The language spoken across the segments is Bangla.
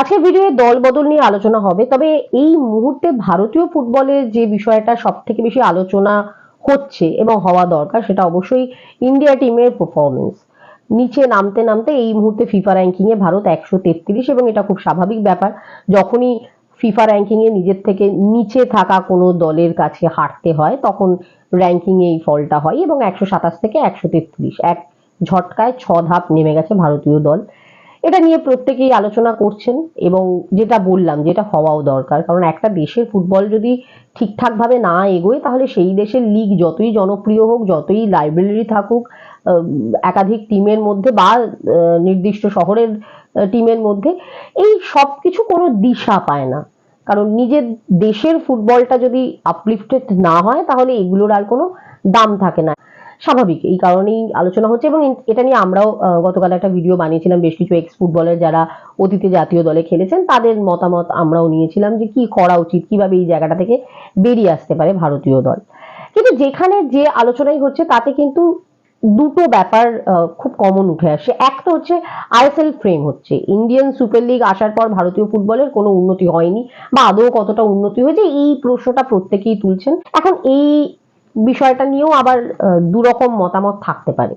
আজকের ভিডিওয়ে দল বদল নিয়ে আলোচনা হবে, তবে এই মুহূর্তে ভারতীয় ফুটবলের যে বিষয়টা সব থেকে বেশি আলোচনা হচ্ছে এবং হওয়া দরকার, সেটা অবশ্যই ইন্ডিয়া টিমের পারফরমেন্স নিচে নামতে নামতে এই মুহূর্তে ফিফা র্যাঙ্কিং এ ভারত একশো তেত্রিশ এবং এটা খুব স্বাভাবিক ব্যাপার, যখনই ফিফা র্যাঙ্কিং এ নিজের থেকে নিচে থাকা কোনো দলের কাছে হারতে হয়, তখন র্যাঙ্কিং এই ফলটা হয় এবং একশো সাতাশ থেকে একশো তেত্রিশ, এক ঝটকায় ছ ধাপ নেমে গেছে ভারতীয় দল। এটা নিয়ে প্রত্যেকেই আলোচনা করছেন এবং যেটা বললাম, যেটা হওয়াও দরকার। কারণ একটা দেশের ফুটবল যদি ঠিকঠাকভাবে না এগোয়, তাহলে সেই দেশের লিগ যতই জনপ্রিয় হোক, যতই লাইব্রেরি থাকুক একাধিক টিমের মধ্যে বা নির্দিষ্ট শহরের টিমের মধ্যে, এই সব কিছু কোনো দিশা পায় না। কারণ নিজের দেশের ফুটবলটা যদি আপলিফটেড না হয়, তাহলে এগুলোর আর কোনো দাম থাকে না। স্বাভাবিক, এই কারণেই আলোচনা হচ্ছে এবং এটা নিয়ে আমরাও গতকাল একটা ভিডিও বানিয়েছিলাম, বেশ কিছু এক্স ফুটবলার যারা অতীতে জাতীয় দলে খেলেছেন, তাদের মতামত আমরাও নিয়েছিলাম যে কি করা উচিত, কীভাবে এই জায়গাটা থেকে বেরিয়ে আসতে পারে ভারতীয় দল। কিন্তু যেখানে যে আলোচনাই হচ্ছে, তাতে কিন্তু দুটো ব্যাপার খুব কমন উঠে আসে। এক তো হচ্ছে আইএসএল ফ্রেম হচ্ছে। ইন্ডিয়ান সুপার লিগ আসার পর ভারতীয় ফুটবলের কোনো উন্নতি হয়নি, বা আদৌ কতটা উন্নতি হয়েছে, এই প্রশ্নটা প্রত্যেকেই তুলছেন। এখন এই বিষয়টা নিয়েও আবার দুরকম মতামত থাকতে পারে।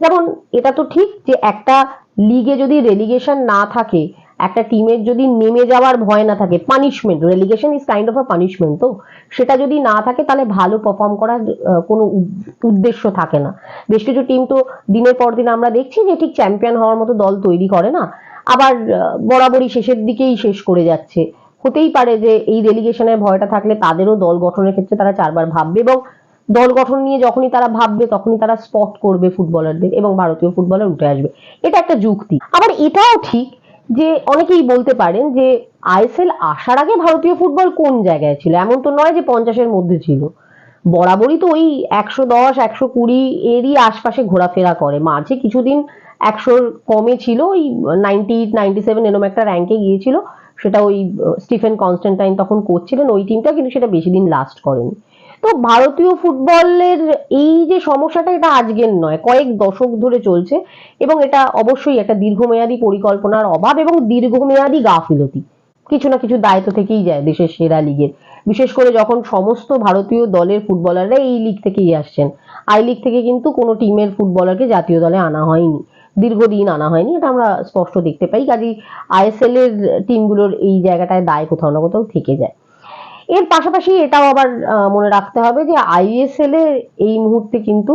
যেমন এটা তো ঠিক যে একটা লিগে যদি রেলিগেশন না থাকে, একটা টিমের যদি নেমে যাওয়ার ভয় না থাকে punishment relegation is kind of a punishment তো? সেটা যদি না থাকে তাহলে ভালো পারফর্ম করার কোনো উদ- উদ্দেশ্য থাকে না। বেশ কিছু টিম তো দিনের পর দিন আমরা দেখছি যে ঠিক চ্যাম্পিয়ন হওয়ার মতো দল তৈরি করে না। আবার বরাবরই শেষের দিকেই শেষ করে যাচ্ছে। হতেই পারে যে এই রেলিগেশনের ভয়টা থাকলে তাদেরও দল গঠনের ক্ষেত্রে তারা চারবার ভাববে এবং দল গঠন নিয়ে যখনই তারা ভাববে, তখনই তারা স্পট করবে ফুটবলারদের এবং ভারতীয় ফুটবলার উঠে আসবে। এটা একটা যুক্তি। আবার এটাও ঠিক যে অনেকেই বলতে পারেন যে আইএসএল আসার আগে ভারতীয় ফুটবল কোন জায়গায় ছিল? এমন তো নয় যে পঞ্চাশের মধ্যে ছিল। বরাবরই তো ওই একশো দশ, একশো কুড়ি এরই আশপাশে ঘোরাফেরা করে। মাঝে কিছুদিন একশোর কমে ছিল, ওই নাইনটি নাইনটি সেভেন এরকম একটা র্যাঙ্কে গিয়েছিল। সেটা ওই স্টিফেন কনস্ট্যান্টাইন তখন করছিলেন ওই টিমটা কিন্তু সেটা বেশি দিন লাস্ট করেনি। তো ভারতীয় ফুটবলের এই যে সমস্যাটা, এটা আজকের নয়, কয়েক দশক ধরে চলছে এবং এটা অবশ্যই একটা দীর্ঘমেয়াদী পরিকল্পনার অভাব এবং দীর্ঘমেয়াদী গাফিলতি। কিছু না কিছু দায়িত্ব থেকেই যায় দেশের সেরা লিগের বিশেষ করে যখন সমস্ত ভারতীয় দলের ফুটবলাররা এই লিগ থেকেই আসছেন। আই লিগ থেকে কিন্তু কোনো টিমের ফুটবলারকে জাতীয় দলে আনা হয়নি। দীর্ঘদিন আনা হয়নি, এটা আমরা স্পষ্ট দেখতে পাই। কাজেই আইএসএল এর টিমগুলোর এই জায়গাটায় দায় কোথাও না কোথাও থেকে যায়। এর পাশাপাশি এটাও আবার মনে রাখতে হবে যে আইএসএল এর এই মুহূর্তে কিন্তু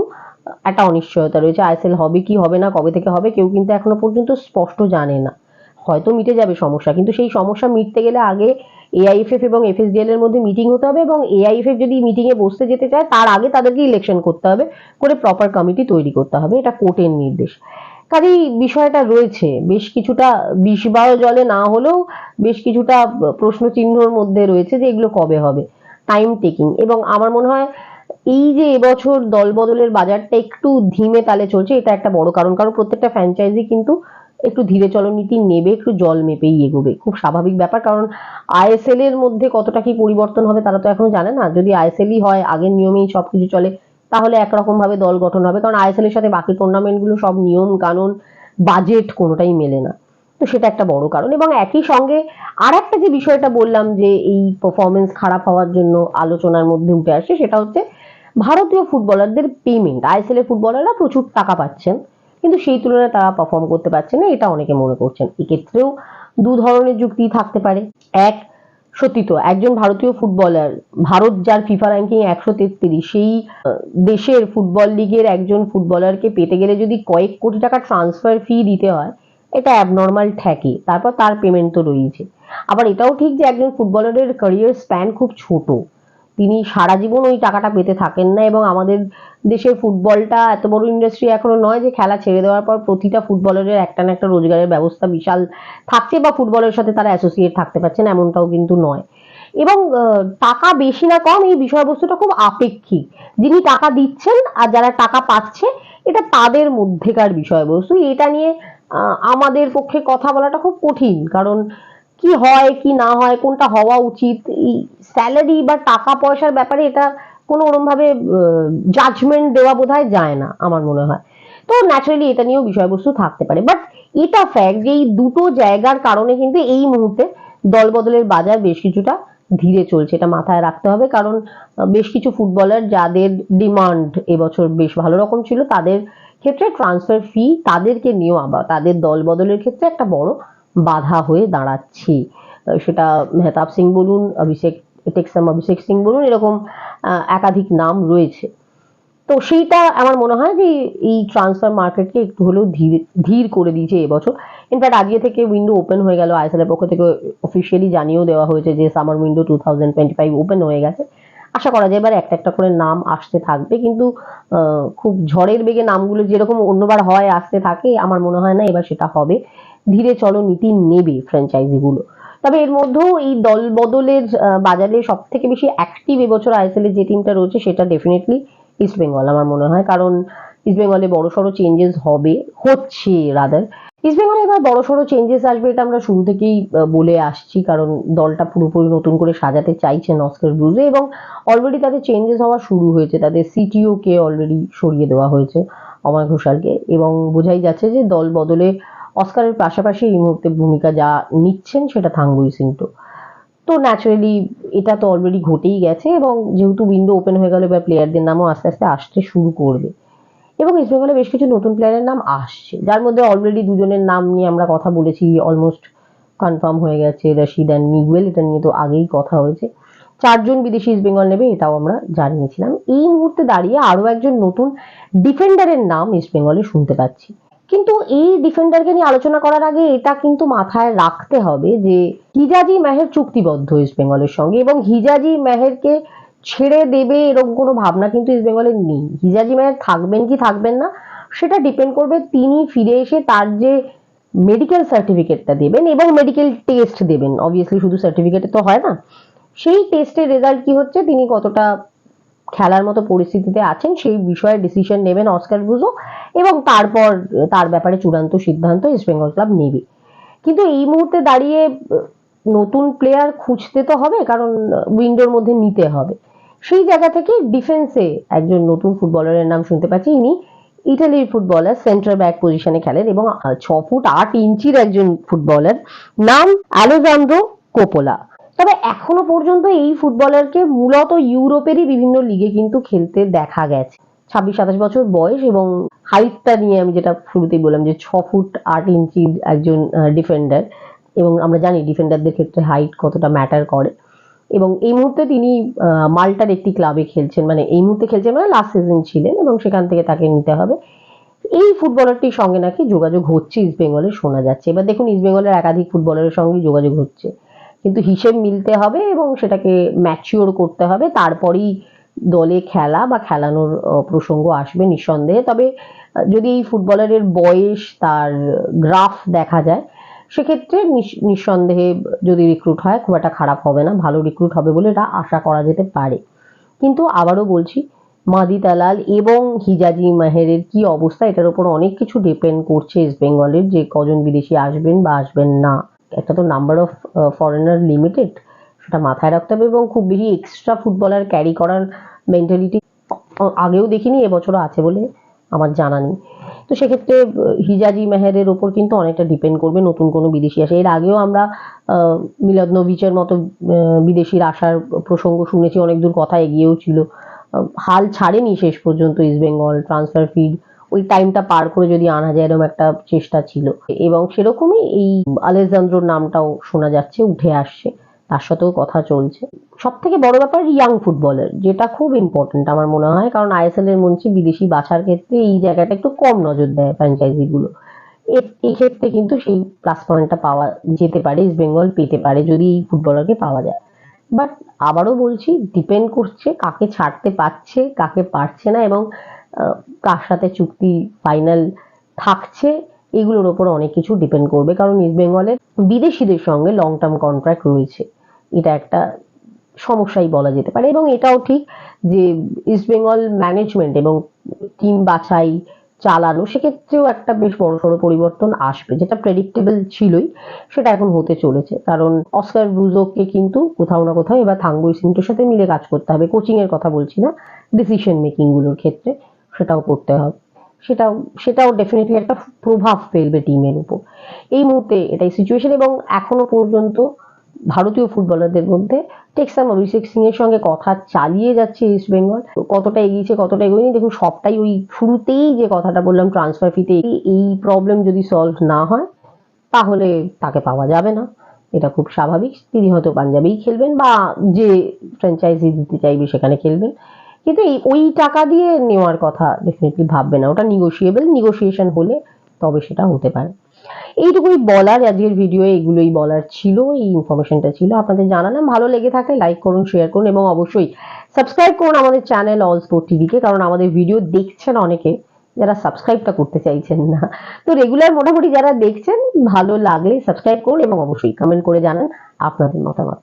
একটা অনিশ্চয়তা রয়েছে। আইএসএল হবে কি হবে না, কবে থেকে হবে, কেউ কিন্তু এখনও পর্যন্ত স্পষ্ট জানে না। হয়তো মিটে যাবে সমস্যা, কিন্তু সেই সমস্যা মিটতে গেলে আগে এআইএফএফ এবং এফএসডিএল এর মধ্যে মিটিং হতে হবে এবং এআইএফএফ যদি মিটিং এ বসতে যেতে চায়, তার আগে তাদেরকে ইলেকশন করতে হবে, করে প্রপার কমিটি তৈরি করতে হবে। এটা কোর্টের নির্দেশ। কাজেই বিষয়টা রয়েছে। বেশ কিছুটা বিষ বিষবাহ জলে না হলেও বেশ কিছুটা প্রশ্ন চিহ্নর মধ্যে রয়েছে যে এগুলো কবে হবে। টাইম টেকিং এবং আমার মনে হয় এই যে এবছর দল বদলের বাজারটা একটু ধীমে তালে চলছে, এটা একটা বড় কারণ। কারণ প্রত্যেকটা ফ্র্যাঞ্চাইজি কিন্তু একটু ধীরে চলনীতি নেবে, একটু জল মেপেই এগোবে। খুব স্বাভাবিক ব্যাপার, কারণ আইএসএল এর মধ্যে কতটা কি পরিবর্তন হবে তারা তো এখনও জানে না। যদি আইএসএলই হয়, আগের নিয়মেই সবকিছু চলে। তাহলে একরকম ভাবে দল গঠন হবে। কারণ আইএসএল এর সাথে বাকি টুর্নামেন্টগুলো সব নিয়ম কানুন বাজেট কোনোটাই মেলে না। তো সেটা একটা বড় কারণ। এবং একই সঙ্গে আর একটা যে বিষয়টা বললাম যে এই পারফরমেন্স খারাপ হওয়ার জন্য আলোচনার মধ্যে উঠে আসে, সেটা হচ্ছে ভারতীয় ফুটবলারদের পেমেন্ট আইএসএল এর ফুটবলাররা প্রচুর টাকা পাচ্ছেন, কিন্তু সেই তুলনায় তারা পারফর্ম করতে পারছে না, এটা অনেকে মনে করছেন। এক্ষেত্রেও দু ধরনের যুক্তি থাকতে পারে। এক সত্যি তো, একজন ভারতীয় ফুটবলার ভারত যার ফিফা র্যাঙ্কিং একশো তেত্রিশ, সেই দেশের ফুটবল লিগের একজন ফুটবলারকে পেতে গেলে যদি কয়েক কোটি টাকা ট্রান্সফার ফি দিতে হয়, এটা অ্যাবনর্মাল ঠেকে, তারপর তার পেমেন্ট তো রয়েছে আবার এটাও ঠিক যে একজন ফুটবলারের ক্যারিয়ার স্প্যান খুব ছোট। তিনি সারা জীবন ওই টাকাটা পেতে থাকেন না এবং আমাদের দেশের ফুটবলটা এত বড় ইন্ডাস্ট্রি এখনও নয় যে খেলা ছেড়ে দেওয়ার পর প্রতিটা ফুটবলারের একটা না একটা রোজগারের ব্যবস্থা বিশাল থাকছে বা ফুটবলের সাথে তারা অ্যাসোসিয়েট থাকতে পারছেন, এমনটাও কিন্তু নয়। এবং টাকা বেশি না কম এই বিষয়বস্তুটা খুব আপেক্ষিক। যিনি টাকা দিচ্ছেন আর যারা টাকা পাচ্ছে, এটা তাদের মধ্যেকার বিষয়বস্তু। এটা নিয়ে আমাদের পক্ষে কথা বলাটা খুব কঠিন। কারণ কি হয়, কি না হয়, কোনটা হওয়া উচিত? স্যালারি বা টাকা পয়সার ব্যাপারে এটা কোনো ওরম ভাবে জাজমেন্ট দেওয়া বোধহয় যায় না, আমার মনে হয়। তো ন্যাচারালি এটা নিয়েও বিষয়বস্তু থাকতে পারে। বাট এটা ফ্যাক্ট যে এই দুটো জায়গার কারণে কিন্তু এই মুহূর্তে দল বদলের বাজার বেশ কিছুটা ধীরে চলছে। এটা মাথায় রাখতে হবে। কারণ বেশ কিছু ফুটবলার যাদের ডিমান্ড এবছর বেশ ভালো রকম ছিল, তাদের ক্ষেত্রে ট্রান্সফার ফি তাদেরকে নিয়েও আবার, তাদের দল বদলের ক্ষেত্রে একটা বড় বাধা হয়ে দাঁড়াচ্ছি। সেটা মেহতাব সিং বলুন, অভিষেক, টেক্সাম অভিষেক সিং বলুন, এরকম একাধিক নাম রয়েছে। তো সেইটা আমার মনে হয় যে এই ট্রান্সফার মার্কেটকে একটু হলেও ধীর ধীর করে দিয়েছে এবছর। ইনফ্যাক্ট আজকে থেকে উইন্ডো ওপেন হয়ে গেল, আইএসএল এর পক্ষ থেকে অফিসিয়ালি জানিয়েও দেওয়া হয়েছে যে summer window two thousand twenty five open হয়ে গেছে। আশা করা যায় এবার একটা একটা করে নাম আসতে থাকবে, কিন্তু খুব ঝড়ের বেগে নামগুলো যেরকম অন্যবার হয়, আসতে থাকে, আমার মনে হয় না এবার সেটা হবে। ধীরে চলো নীতি নেবে ফ্র্যাঞ্চাইজিগুলো তবে এর মধ্যেও এই দল বদলের বাজারে সব থেকে বেশি অ্যাক্টিভ এবছর আইএসএল এর যে টিমটা রয়েছে সেটা ডেফিনেটলি ইস্ট বেঙ্গল আমার মনে হয়। কারণ ইস্ট বেঙ্গলে বড় সড়ো চেঞ্জেস হবে, হচ্ছে রাদার ইস্ট বেঙ্গলে এবার বড় সড়ো চেঞ্জেস আসবে এটা আমরা শুরু থেকেই বলে আসছি। কারণ দলটা পুরোপুরি নতুন করে সাজাতে চাইছেন অস্কার ব্রুজে এবং অলরেডি তাদের চেঞ্জেস হওয়া শুরু হয়েছে। তাদের সিটিও কে অলরেডি সরিয়ে দেওয়া হয়েছে অময় ঘোষালকে এবং বোঝাই যাচ্ছে যে দল বদলে অস্কারের পাশাপাশি এই মুহূর্তে ভূমিকা যা নিচ্ছেন সেটা থাঙ্গুই সিংটো। তো ন্যাচারালি এটা তো অলরেডি ঘটেই গেছে এবং যেহেতু উইন্ডো ওপেন হয়ে গেল, এবার প্লেয়ারদের নামও আস্তে আস্তে আসতে শুরু করবে। এবং ইস্ট বেঙ্গলে বেশ কিছু নতুন প্লেয়ারের নাম আসছে, যার মধ্যে অলরেডি দুজনের নাম নিয়ে আমরা কথা বলেছি অলমোস্ট কনফার্ম হয়ে গেছে রশিদ অ্যান্ড মিগুয়েল এটা নিয়ে তো আগেই কথা হয়েছে। চারজন বিদেশি ইস্ট বেঙ্গল নেবে, এটাও আমরা জানিয়েছিলাম। এই মুহূর্তে দাঁড়িয়ে আরও একজন নতুন ডিফেন্ডারের নাম ইস্ট বেঙ্গলে শুনতে পাচ্ছি। কিন্তু এই ডিফেন্ডারকে নিয়ে আলোচনা করার আগে এটা কিন্তু মাথায় রাখতে হবে যে হিজাজি মেহের চুক্তিবদ্ধ ইস্ট বেঙ্গলের সঙ্গে এবং হিজাজি মেহেরকে ছেড়ে দেবে এরকম কোনো ভাবনা কিন্তু ইস্ট বেঙ্গলের নেই। হিজাজি মেহের থাকবেন কি থাকবেন না, সেটা ডিপেন্ড করবে তিনি ফিরে এসে তার যে মেডিকেল সার্টিফিকেটটা দেবেন এবং মেডিকেল টেস্ট দেবেন। অবভিয়াসলি শুধু সার্টিফিকেটে তো হয় না। সেই টেস্টের রেজাল্ট কি হচ্ছে, তিনি কতটা খেলার মতো পরিস্থিতিতে আছেন, সেই বিষয়ে ডিসিশন নেবেন অস্কার ব্রুজো এবং তারপর তার ব্যাপারে চূড়ান্ত সিদ্ধান্ত ইস্ট বেঙ্গল ক্লাব নেবে। কিন্তু এই মুহূর্তে দাঁড়িয়ে নতুন প্লেয়ার খুঁজতে তো হবে, কারণ উইন্ডোর মধ্যে নিতে হবে। সেই জায়গা থেকে ডিফেন্সে একজন নতুন ফুটবলারের নাম শুনতে পাচ্ছি। ইনি ইটালির ফুটবলার সেন্টার ব্যাক পজিশনে খেলেন এবং ছ ফুট আট ইঞ্চির একজন ফুটবলার নাম আলেজান্দ্রো কোপোলা তবে এখনও পর্যন্ত এই ফুটবলারকে মূলত ইউরোপেরই বিভিন্ন লিগে কিন্তু খেলতে দেখা গেছে। ছাব্বিশ, সাতাশ বছর বয়স এবং হাইটটা নিয়ে আমি যেটা শুরুতেই বললাম যে ছ ফুট আট ইঞ্চির একজন ডিফেন্ডার এবং আমরা জানি ডিফেন্ডারদের ক্ষেত্রে হাইট কতটা ম্যাটার করে এবং এই মুহূর্তে তিনি মাল্টার একটি ক্লাবে খেলছেন। মানে এই মুহূর্তে খেলছেন মানে লাস্ট সিজন ছিলেন এবং সেখান থেকে তাকে নিতে হবে। এই ফুটবলারটির সঙ্গে নাকি যোগাযোগ হচ্ছে ইস্ট বেঙ্গলে শোনা যাচ্ছে। এবার দেখুন ইস্ট বেঙ্গলের একাধিক ফুটবলারের সঙ্গে যোগাযোগ হচ্ছে। কিন্তু হিসেব মিলতে হবে এবং সেটাকে ম্যাচিওর করতে হবে। তারপরেই দলে খেলা বা খেলানোর প্রসঙ্গ আসবে নিঃসন্দেহে। তবে যদি এই ফুটবলারের বয়স, তার গ্রাফ দেখা যায়, সেক্ষেত্রে নিঃসন্দেহে যদি রিক্রুট হয়, খুব একটা খারাপ হবে না। ভালো রিক্রুট হবে বলে এটা আশা করা যেতে পারে। কিন্তু আবারও বলছি, মাদি তালাল এবং হিজাজি মাহেরের কি অবস্থা? এটার উপর অনেক কিছু ডিপেন্ড করছে ইস্ট বেঙ্গলের যে কজন বিদেশি আসবেন বা আসবেন না। একটা তো নাম্বার অফ ফরেনার লিমিটেড সেটা মাথায় রাখতে হবে এবং খুব বেশি এক্সট্রা ফুটবলার ক্যারি করার মেন্টালিটি আগেও দেখিনি এবছরও আছে বলে আমার জানা নেই। তো সেক্ষেত্রে হিজাজি মেহেরের ওপর কিন্তু অনেকটা ডিপেন্ড করবে নতুন কোনো বিদেশি আসে। এর আগেও আমরা আহ, মিলাদ নভিচের মতো বিদেশির আসার প্রসঙ্গ শুনেছি অনেক দূর কথা এগিয়েও ছিল। হাল ছাড়েনি শেষ পর্যন্ত ইস্ট বেঙ্গল ট্রান্সফার ফিড ওই টাইমটা পার করে যদি আনা যায়, এরকম একটা চেষ্টা ছিল। এবং সেরকমই এই আলেজান্দ্রোর নামটাও শোনা যাচ্ছে, উঠে আসছে। তার সাথেও কথা চলছে। সব থেকে বড় ব্যাপার ইয়াং ফুটবলার যেটা খুব ইম্পর্টেন্ট আমার মনে হয়। কারণ আইএসএল এর মঞ্চে বিদেশি বাছার ক্ষেত্রে এই জায়গাটা একটু কম নজর দেয় ফ্র্যাঞ্চাইজি গুলো এ- এই ক্ষেত্রে কিন্তু সেই প্লাস পয়েন্টটা পাওয়া যেতে পারে ইস্ট বেঙ্গল পেতে পারে, যদি এই ফুটবলারকে পাওয়া যায়। বাট আবারও বলছি ডিপেন্ড করছে কাকে ছাড়তে পারছে, কাকে পারছে না। এবং কার সাথে চুক্তি ফাইনাল থাকছে, এগুলোর ওপর অনেক কিছু ডিপেন্ড করবে। কারণ ইস্ট বেঙ্গলের বিদেশিদের সঙ্গে লং টার্ম কন্ট্রাক্ট রয়েছে। এটা একটা সমস্যাই বলা যেতে পারে। এবং এটাও ঠিক যে ইস্ট বেঙ্গল ম্যানেজমেন্ট এবং টিম বাছাই চালানো, সেক্ষেত্রেও একটা বেশ বড়সড় পরিবর্তন আসবে, যেটা প্রেডিক্টেবল ছিলই, সেটা এখন হতে চলেছে। কারণ অস্কার ব্রুজোকে কিন্তু কোথাও না কোথাও এবার থাঙ্গুই সিংটোর সাথে মিলে কাজ করতে হবে। কোচিং এর কথা বলছি না ডিসিশন মেকিংগুলোর ক্ষেত্রে। সেটাও করতে হবে। সেটাও সেটাও ডেফিনেটলি একটা প্রভাব ফেলবে টিমের উপর। এই মুহূর্তে এটাই সিচুয়েশন এবং এখনও পর্যন্ত ভারতীয় ফুটবলারদের মধ্যে টেক্সাম অভিষেক সিং এর সঙ্গে কথা চালিয়ে যাচ্ছে ইস্ট বেঙ্গল কতটা এগিয়েছে, কতটা এগোয়নি, দেখুন সবটাই ওই শুরুতেই যে কথাটা বললাম ট্রান্সফার ফিতে এই প্রবলেম যদি সলভ না হয়, তাহলে তাকে পাওয়া যাবে না। এটা খুব স্বাভাবিক। তিনি হয়তো পাঞ্জাবেই খেলবেন বা যে ফ্র্যাঞ্চাইজি দিতে চাইবে সেখানে খেলবেন। কিন্তু এই ওই টাকা দিয়ে নেওয়ার কথা ডেফিনেটলি ভাববে না। ওটা নিগোসিয়েবল নিগোসিয়েশন হলে তবে সেটা হতে পারে। এইটুকুই বলার, আজকের ভিডিও এগুলোই বলার ছিল, এই ইনফরমেশনটা ছিল। আপনাদের জানালাম, ভালো লেগে থাকলে লাইক করুন শেয়ার করুন এবং অবশ্যই সাবস্ক্রাইব করুন আমাদের চ্যানেল অল স্পোর্ট টিভিকে কারণ আমাদের ভিডিও দেখছেন অনেকে যারা সাবস্ক্রাইবটা করতে চাইছেন না। তো রেগুলার মোটামুটি যারা দেখছেন, ভালো লাগলে সাবস্ক্রাইব করুন এবং অবশ্যই কমেন্ট করে জানান আপনাদের মতামত।